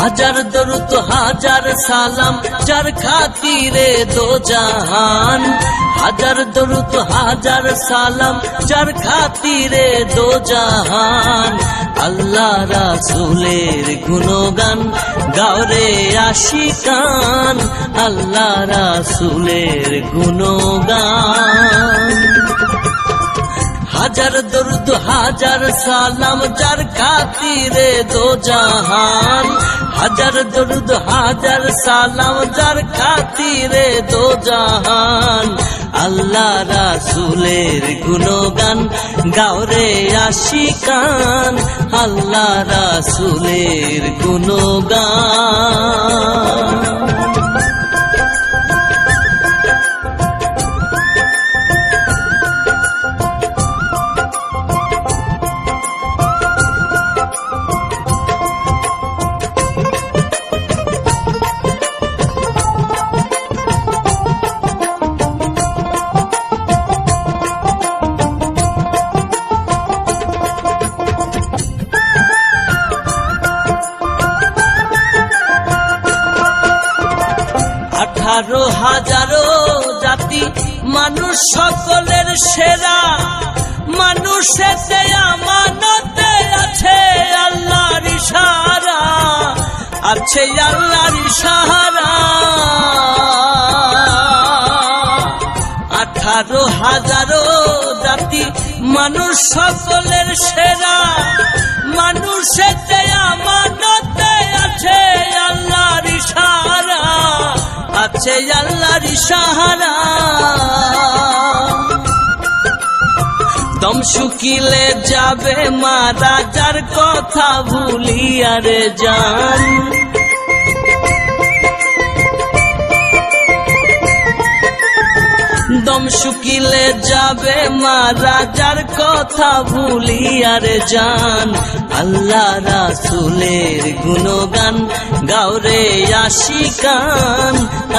হাজার দরুদ, হাজার সালাম, যার খাতিরে দো জাহান। হাজার দরুদ, হাজার সালাম, যার খাতিরে দো জাহান। আল্লাহ রাসুলের গুণগান, গাওরে আশি আশিকান। আল্লাহ রাসুলের গুণগান। হাজার দরুদ, হাজার সালাম, যার খাতিরে দো জাহান। হাজার দরুদ, হাজার সালাম, যার খাতিরে দো জাহান। আল্লাহ রাসুলের গুণগান, গাওরে আশিকান। আল্লাহ রাসুলের গুণগান। আঠারো হাজারো জাতি, মানুষ সকলের সেরা। মানুষেতে আমানতে আছে আল্লাহর ইশারা, আছে আল্লাহর ইশারা। আঠারো হাজারো জাতি, মানুষ সকলের সেরা। মানুষেতে আমানতে আছে আছে আল্লাহর ইশারা দম শুকিলে যাবে মা রাজার কথা ভুলিয়ারে যান। দম শুকিলে যাবে মা রাজার কথা ভুলিয়ার যান। আল্লাহ রাসুলের গুণগান গাওরে আশিকান।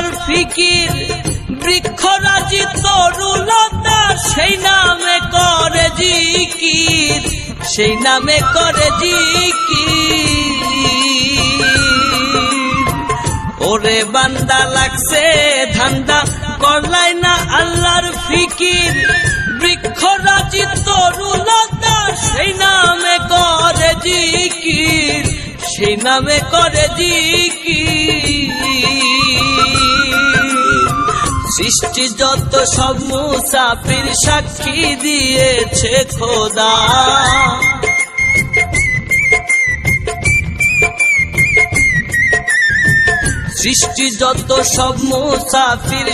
আল্লাহর ফিকির, বৃক্ষরাজি তরুলতা, সেই নামে করে জিকির, সেই নামে করে জিকির। ওরে বান্দা লাগছে ধান্দা করলাই না আল্লাহর ফিকির, বৃক্ষরাজি তরুলতা, সেই নামে করে জিকির, সেই নামে করে জিকির। সৃষ্টি যত সব মুসাফির সাক্ষী দিয়েছে খোদা। সৃষ্টি যত সব মুসাফির